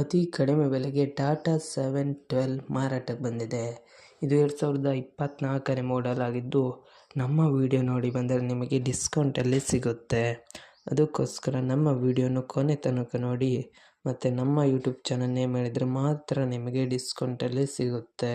ಅತಿ ಕಡಿಮೆ ಬೆಲೆಗೆ ಟಾಟಾ ಸೆವೆನ್ ಟ್ವೆಲ್ ಮಾರಾಟಕ್ಕೆ ಬಂದಿದೆ. ಇದು ಎರಡು ಸಾವಿರದ ಇಪ್ಪತ್ತ್ನಾಲ್ಕನೇ ಮಾಡೆಲ್ ಆಗಿದ್ದು, ನಮ್ಮ ವಿಡಿಯೋ ನೋಡಿ ಬಂದರೆ ನಿಮಗೆ ಡಿಸ್ಕೌಂಟಲ್ಲಿ ಸಿಗುತ್ತೆ. ಅದಕ್ಕೋಸ್ಕರ ನಮ್ಮ ವಿಡಿಯೋನು ಕೊನೆ ತನಕ ನೋಡಿ, ಮತ್ತು ನಮ್ಮ ಯೂಟ್ಯೂಬ್ ಚಾನಲ್ ನೇಮ್ ಹೇಳಿದರೆ ಮಾತ್ರ ನಿಮಗೆ ಡಿಸ್ಕೌಂಟಲ್ಲಿ ಸಿಗುತ್ತೆ.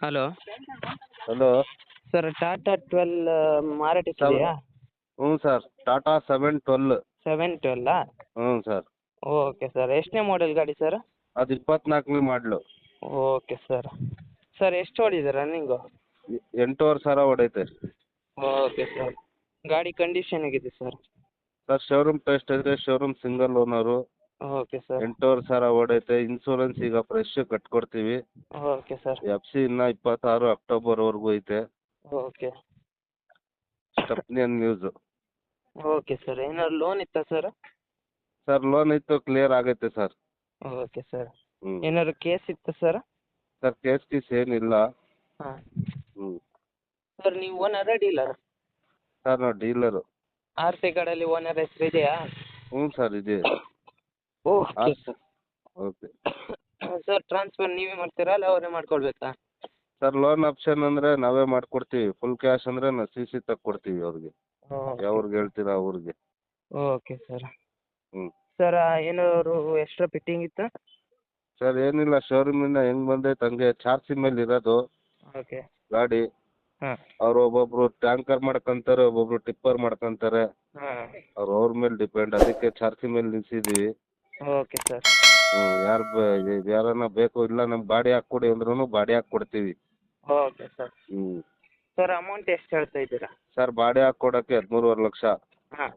Hello. Hello. Sir Tata twelve ಮಾರಾಟ ಹ್ಞೂ sir Tata seven twelve. Seven ಟ್ವೆಲ್ಲಾ ಹ್ಞೂ ಸರ್. ಓಕೆ ಸರ್ ಎಷ್ಟನೇ ಮಾಡೆಲ್ ಗಾಡಿ ಸರ್? ಅದು ಇಪ್ಪತ್ನಾಲ್ಕನೇ ಮಾಡಲು ಓಕೆ ಸರ್. ಸರ್ ಎಷ್ಟು ಓಡಿದೆ ರನ್ನಿಂಗು ಎಂಟೂವರೆ ಸಾವಿರ ಹೊಡೈತೆ. Okay sir. ಗಾಡಿ ಕಂಡೀಷನ್ ಹೇಗಿದೆ ಸರ್? ಸರ್ ಶೋರೂಮ್ ಟೆಸ್ಟ್ ಇದೆ showroom single owner okay sir ಎಂಟೂವರೆ ಸಾವಿರ ಹೊಡೈತೆ ಇನ್ಶೂರೆನ್ಸ್ ಈಗ ಫ್ರೆಶ್ ಕಟ್ಕೊಡ್ತೀವಿ. ಓಕೆ ಸರ್ ಎಫ್ ಸಿ ಇನ್ನೂ ಇಪ್ಪತ್ತಾರು ಅಕ್ಟೋಬರ್ವರೆಗೂ ಐತೆ. ಓಕೆ ಸ್ಟೆಪ್ನಿಯನ್ ನ್ಯೂಸು ಓಕೆ ಸರ್ ಏನಾದ್ರು ಲೋನ್ ಇತ್ತಾ ಸರ್ ಸರ್ ಲೋನ್ ಇತ್ತು ಕ್ಲಿಯರ್ ಆಗೈತೆ ಸರ್ ಓಕೆ ಸರ್ ಹ್ಞೂ ಏನಾದ್ರು ಕೇಸ್ ಇತ್ತಾ ಸರ್ ಸರ್ ಕೇಸ್ ಗೀಸ್ ಏನಿಲ್ಲ. ಹಾಂ. ಹ್ಞೂ ಸರ್ ನೀವು ಓನರ ಡೀಲರ್ ಸರ್ ನಾವು ಡೀಲರ್ ಆರ್ ಸಿ ಕಾರ್ಡಲ್ಲಿ ಓನರ್ ಹೆಸರು ಇದೆಯಾ? ಹ್ಞೂ ಸರ್ ಇದೆ. Okay sir okay sir transfer ನೀವೇ ಮಾಡ್ತೀರಾ ಅಲ್ಲ ಅವರೇ ಮಾಡ್ಕೊಳ್ಬೇಕಾ? ಸರ್ ಲೋನ್ ಆಪ್ಷನ್ ಅಂದ್ರೆ ನಾವೇ ಮಾಡ್ಕೊಡ್ತೀವಿ. ಫುಲ್ ಕ್ಯಾಶ್ ಅಂದ್ರೆ ನಾವು ಸಿ ಸಿ ಕೊಡ್ತೀವಿ ಅವ್ರಿಗೆ. ಯಾವ್ರಿಗೆ ಹೇಳ್ತೀರಾ ಅವ್ರಿಗೆ. ಓಕೆ ಸರ್ ಹ್ಞೂ ಸರ್ ಏನಾದ್ರು ಎಕ್ಸ್ಟ್ರಾ ಫಿಟ್ಟಿಂಗ್ ಇತ್ತಾ? ಸರ್ ಏನಿಲ್ಲ. ಶೋರೂಮಿಂದ ಹೆಂಗ್ ಬಂದೈತೆ ಹಂಗೆ ಚಾರ್ಜಿ ಮೇಲೆ ಇರೋದು. ಓಕೆ ಗಾಡಿ. ಹಾಂ. ಅವ್ರು ಒಬ್ಬೊಬ್ರು ಟ್ಯಾಂಕರ್ ಮಾಡ್ಕೊಂತಾರೆ ಒಬ್ಬೊಬ್ರು ಟಿಪ್ಪರ್ ಮಾಡ್ಕೊಂತಾರೆ. ಅವ್ರ ಅವ್ರು ಮೇಲೆ ಡಿಪೆಂಡ್ ಅದಕ್ಕೆ ಚಾರ್ಜಿ ಮೇಲೆ ನಿಲ್ಸಿದ್ದೀವಿ ಓಕೆ ಸರ್. ಹ್ಞೂ ಯಾರು ಯಾರನ್ನ ಬೇಕು ಇಲ್ಲ ನಮ್ಗೆ ಬಾಡಿ ಹಾಕ್ಕೊಡಿ ಅಂದ್ರೂ ಬಾಡಿ ಹಾಕ್ಕೊಡ್ತೀವಿ. Okay sir. ಹ್ಞೂ ಸರ್ ಅಮೌಂಟ್ ಎಷ್ಟು ಹೇಳ್ತಾ ಇದ್ದೀರಾ? ಸರ್ ಬಾಡಿ ಹಾಕ್ಕೊಡಕ್ಕೆ ಹದಿಮೂರುವರೆ ಲಕ್ಷ. ಹಾಂ.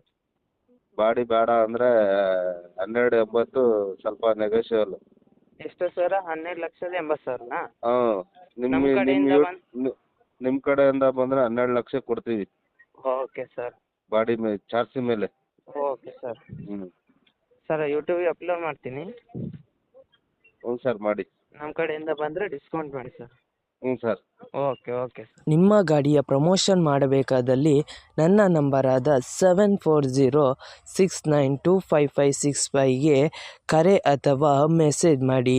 ಬಾಡಿ ಬೇಡ ಅಂದ್ರೆ ಹನ್ನೆರಡು ಎಂಬತ್ತು ಸ್ವಲ್ಪ ನೆಗೋಷಿಯಬಲ್ ಎಷ್ಟು ಸರ್? ಹನ್ನೆರಡು ಲಕ್ಷದ ಎಂಬತ್ತು ಸಾವಿರನಾ? ಹಾಂ ನಿಮ್ಮ ನಮ್ಮ ಕಡೆಯಿಂದ ನಿಮ್ಮ ಬಂದ್- ನಿಮ್ಮ ಕಡೆಯಿಂದ ಬಂದ್ರೆ ಹನ್ನೆರಡು ಲಕ್ಷ ಕೊಡ್ತೀವಿ. Okay sir. ಬಾಡಿ ಮೇಲೆ ಚಾರ್ಜಿ ಮೇಲೆ. Okay sir. ಹ್ಞೂ ಸರ್ ಯೂಟ್ಯೂಬಿಗೆ ಅಪ್ಲೋಡ್ ಮಾಡ್ತೀನಿ. ಹ್ಞೂ ಸರ್ ಮಾಡಿ. ನಮ್ಮ ಕಡೆಯಿಂದ ಬಂದರೆ ಡಿಸ್ಕೌಂಟ್ ಮಾಡಿ ಸರ್ ಹ್ಞೂ ಸರ್ ಓಕೆ ಓಕೆ ಸರ್ ನಿಮ್ಮ ಗಾಡಿಯ ಪ್ರಮೋಷನ್ ಮಾಡಬೇಕಾದಲ್ಲಿ ನನ್ನ ನಂಬರಾದ seven four zero six nine two five five six ಫೈವ್ಗೆ ಕರೆ ಅಥವಾ ಮೆಸೇಜ್ ಮಾಡಿ.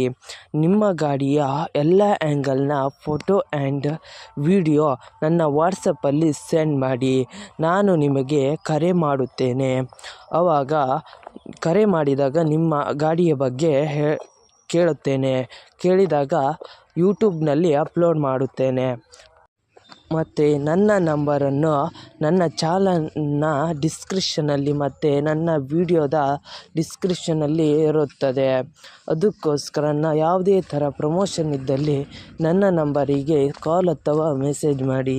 ನಿಮ್ಮ ಗಾಡಿಯ ಎಲ್ಲ ಆ್ಯಂಗಲ್ನ ಫೋಟೋ ಆ್ಯಂಡ್ ವಿಡಿಯೋ ನನ್ನ ವಾಟ್ಸಪ್ಪಲ್ಲಿ ಸೆಂಡ್ ಮಾಡಿ. ನಾನು ನಿಮಗೆ ಕರೆ ಮಾಡುತ್ತೇನೆ. ಆವಾಗ ಕರೆ ಮಾಡಿದಾಗ ನಿಮ್ಮ ಗಾಡಿಯ ಬಗ್ಗೆ ಹೇ, ಕೇಳುತ್ತೇನೆ. ಕೇಳಿದಾಗ ಯೂಟ್ಯೂಬ್ನಲ್ಲಿ ಅಪ್ಲೋಡ್ ಮಾಡುತ್ತೇನೆ. ಮತ್ತು ನನ್ನ ನಂಬರನ್ನು ನನ್ನ ಚಾಲನ್ನ ಡಿಸ್ಕ್ರಿಪ್ಷನಲ್ಲಿ ಮತ್ತು ನನ್ನ ವಿಡಿಯೋದ ಡಿಸ್ಕ್ರಿಪ್ಷನಲ್ಲಿ ಇರುತ್ತದೆ. ಅದಕ್ಕೋಸ್ಕರ ನಾನು ಯಾವುದೇ ಥರ ಪ್ರಮೋಷನ್ ಇದ್ದಲ್ಲಿ ನನ್ನ ನಂಬರಿಗೆ ಕಾಲ್ ಅಥವಾ ಮೆಸೇಜ್ ಮಾಡಿ.